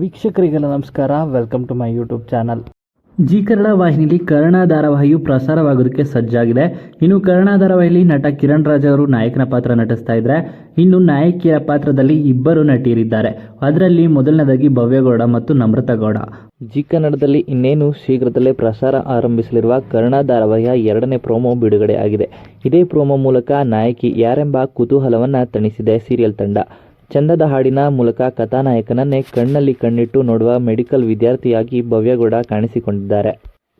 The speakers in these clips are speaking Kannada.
ವೀಕ್ಷಕರಿಗೆಲ್ಲ ನಮಸ್ಕಾರ. Welcome to my YouTube channel Zee Kannada ವಾಹಿನಿಯಲ್ಲಿ ಕರ್ಣ ಧಾರಾವಾಹಿಯು ಪ್ರಸಾರವಾಗೋದಕ್ಕೆ ಸಜ್ಜಾಗಿದೆ. ಇನ್ನು ಕರ್ಣ ಧಾರಾವಾಹಿಯಲ್ಲಿ ನಟ ಕಿರಣ್ ರಾಜ್ ಅವರು ನಾಯಕನ ಪಾತ್ರ ನಟಿಸ್ತಾ ಇದ್ರೆ ಇನ್ನು ನಾಯಕಿಯ ಪಾತ್ರದಲ್ಲಿ ಇಬ್ಬರು ನಟಿಯರಿದ್ದಾರೆ. ಅದರಲ್ಲಿ ಮೊದಲನೇದಾಗಿ ಭವ್ಯಗೌಡ ಮತ್ತು ನಮ್ರತಾ ಗೌಡ. ಜಿ ಕನ್ನಡದಲ್ಲಿ ಇನ್ನೇನು ಶೀಘ್ರದಲ್ಲೇ ಪ್ರಸಾರ ಆರಂಭಿಸಲಿರುವ ಕರ್ಣ ಧಾರಾವಾಹಿಯ ಎರಡನೇ ಪ್ರೋಮೋ ಬಿಡುಗಡೆ ಆಗಿದೆ ಇದೇ ಪ್ರೋಮೋ ಮೂಲಕ ನಾಯಕಿ ಯಾರೆಂಬ ಕುತೂಹಲವನ್ನ ತಣಿಸಿದೆ ಸೀರಿಯಲ್ ತಂಡ. ಚಂದದ ಹಾಡಿನ ಮೂಲಕ ಕಥಾನಾಯಕನನ್ನೇ ಕಣ್ಣಲ್ಲಿ ಕಣ್ಣಿಟ್ಟು ನೋಡುವ ಮೆಡಿಕಲ್ ವಿದ್ಯಾರ್ಥಿಯಾಗಿ ಭವ್ಯಗೌಡ ಕಾಣಿಸಿಕೊಂಡಿದ್ದಾರೆ.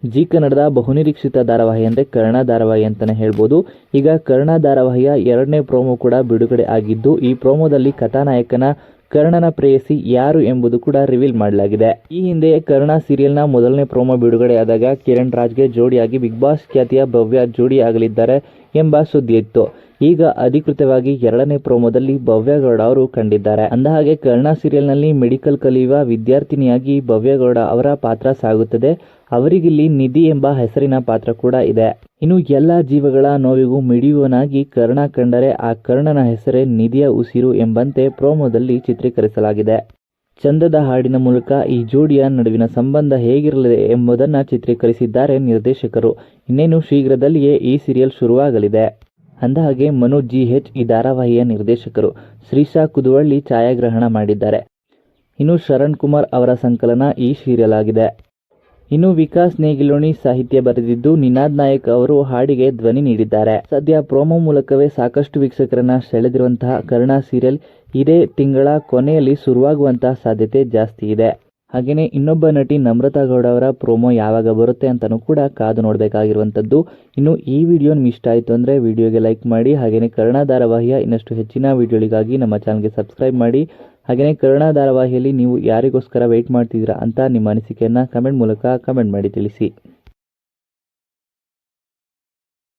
ಜಿ ಕನ್ನಡದ ಬಹುನಿರೀಕ್ಷಿತ ಧಾರಾವಾಹಿ ಅಂದರೆ ಕರ್ಣ ಧಾರಾವಾಹಿ ಅಂತಲೇ ಹೇಳ್ಬೋದು. ಈಗ ಕರ್ಣ ಧಾರಾವಾಹಿಯ ಎರಡನೇ ಪ್ರೋಮೋ ಕೂಡ ಬಿಡುಗಡೆ ಆಗಿದ್ದು, ಈ ಪ್ರೋಮೋದಲ್ಲಿ ಕಥಾನಾಯಕನ ಕರ್ಣನ ಪ್ರೇಯಸಿ ಯಾರು ಎಂಬುದು ಕೂಡ ರಿವೀಲ್ ಮಾಡಲಾಗಿದೆ. ಈ ಹಿಂದೆ ಕರ್ಣ ಸೀರಿಯಲ್ನ ಮೊದಲನೇ ಪ್ರೋಮೋ ಬಿಡುಗಡೆಯಾದಾಗ ಕಿರಣ್ ರಾಜ್ಗೆ ಜೋಡಿಯಾಗಿ ಬಿಗ್ ಬಾಸ್ ಖ್ಯಾತಿಯ ಭವ್ಯ ಜೋಡಿ ಆಗಲಿದ್ದಾರೆ ಎಂಬ ಸುದ್ದಿ ಇತ್ತು ಈಗ ಅಧಿಕೃತವಾಗಿ ಎರಡನೇ ಪ್ರೋಮೋದಲ್ಲಿ ಭವ್ಯಗೌಡ ಅವರು ಕಂಡಿದ್ದಾರೆ. ಅಂದಹಾಗೆ, ಕರ್ಣ ಸೀರಿಯಲ್ನಲ್ಲಿ ಮೆಡಿಕಲ್ ಕಲಿಯುವ ವಿದ್ಯಾರ್ಥಿನಿಯಾಗಿ ಭವ್ಯಗೌಡ ಅವರ ಪಾತ್ರ ಸಾಗುತ್ತದೆ. ಅವರಿಗಿಲ್ಲಿ ನಿಧಿ ಎಂಬ ಹೆಸರಿನ ಪಾತ್ರ ಕೂಡ ಇದೆ. ಇನ್ನು ಎಲ್ಲ ಜೀವಗಳ ನೋವಿಗೂ ಮಿಡಿಯುವನಾಗಿ ಕರ್ಣ ಕಂಡರೆ ಆ ಕರ್ಣನ ಹೆಸರೇ ನಿಧಿಯ ಉಸಿರು ಎಂಬಂತೆ ಪ್ರೋಮೋದಲ್ಲಿ ಚಿತ್ರೀಕರಿಸಲಾಗಿದೆ. ಚಂದದ ಹಾಡಿನ ಮೂಲಕ ಈ ಜೋಡಿಯ ನಡುವಿನ ಸಂಬಂಧ ಹೇಗಿರಲಿದೆ ಎಂಬುದನ್ನು ಚಿತ್ರೀಕರಿಸಿದ್ದಾರೆ ನಿರ್ದೇಶಕರು. ಇನ್ನೇನು ಶೀಘ್ರದಲ್ಲಿಯೇ ಈ ಸೀರಿಯಲ್ ಶುರುವಾಗಲಿದೆ. ಅಂದಹಾಗೆ ಮನು ಜಿ ಹೆಚ್ ಈ ಧಾರಾವಾಹಿಯ ನಿರ್ದೇಶಕರು. ಶ್ರೀಶಾ ಕುದುವಳ್ಳಿ ಛಾಯಾಗ್ರಹಣ ಮಾಡಿದ್ದಾರೆ. ಇನ್ನು ಶರಣ್ ಕುಮಾರ್ ಅವರ ಸಂಕಲನ ಈ ಸೀರಿಯಲ್ ಆಗಿದೆ. ಇನ್ನು ವಿಕಾಸ್ ನೇಗಿಲೋಣಿ ಸಾಹಿತ್ಯ ಬರೆದಿದ್ದು ನಿನಾದ್ ನಾಯಕ್ ಅವರು ಹಾಡಿಗೆ ಧ್ವನಿ ನೀಡಿದ್ದಾರೆ. ಸದ್ಯ ಪ್ರೋಮೋ ಮೂಲಕವೇ ಸಾಕಷ್ಟು ವೀಕ್ಷಕರನ್ನ ಸೆಳೆದಿರುವಂತಹ ಕರ್ಣ ಸೀರಿಯಲ್ ಇದೇ ತಿಂಗಳ ಕೊನೆಯಲ್ಲಿ ಶುರುವಾಗುವಂತಹ ಸಾಧ್ಯತೆ ಜಾಸ್ತಿ ಇದೆ. ಹಾಗೆಯೇ ಇನ್ನೊಬ್ಬ ನಟಿ ನಮ್ರತಾ ಗೌಡ ಅವರ ಪ್ರೋಮೋ ಯಾವಾಗ ಬರುತ್ತೆ ಅಂತಲೂ ಕೂಡ ಕಾದು ನೋಡಬೇಕಾಗಿರುವಂಥದ್ದು ಇನ್ನು ಈ ವಿಡಿಯೋ ನಿಮ್ಗೆ ಇಷ್ಟ ಆಯಿತು ಅಂದರೆ ವಿಡಿಯೋಗೆ ಲೈಕ್ ಮಾಡಿ ಹಾಗೆಯೇ ಕರ್ಣ ಧಾರಾವಾಹಿಯ ಇನ್ನಷ್ಟು ಹೆಚ್ಚಿನ ವಿಡಿಯೋಗಳಿಗಾಗಿ ನಮ್ಮ ಚಾನಲ್ಗೆ ಸಬ್ಸ್ಕ್ರೈಬ್ ಮಾಡಿ. ಹಾಗೆಯೇ ಕರುಣಾ ಧಾರಾವಾಹಿಯಲ್ಲಿ ನೀವು ಯಾರಿಗೋಸ್ಕರ ವೆಯ್ಟ್ ಮಾಡ್ತಿದ್ದೀರಾ ಅಂತ ನಿಮ್ಮ ಅನಿಸಿಕೆಯನ್ನು ಕಮೆಂಟ್ ಮೂಲಕ ಕಮೆಂಟ್ ಮಾಡಿ ತಿಳಿಸಿ.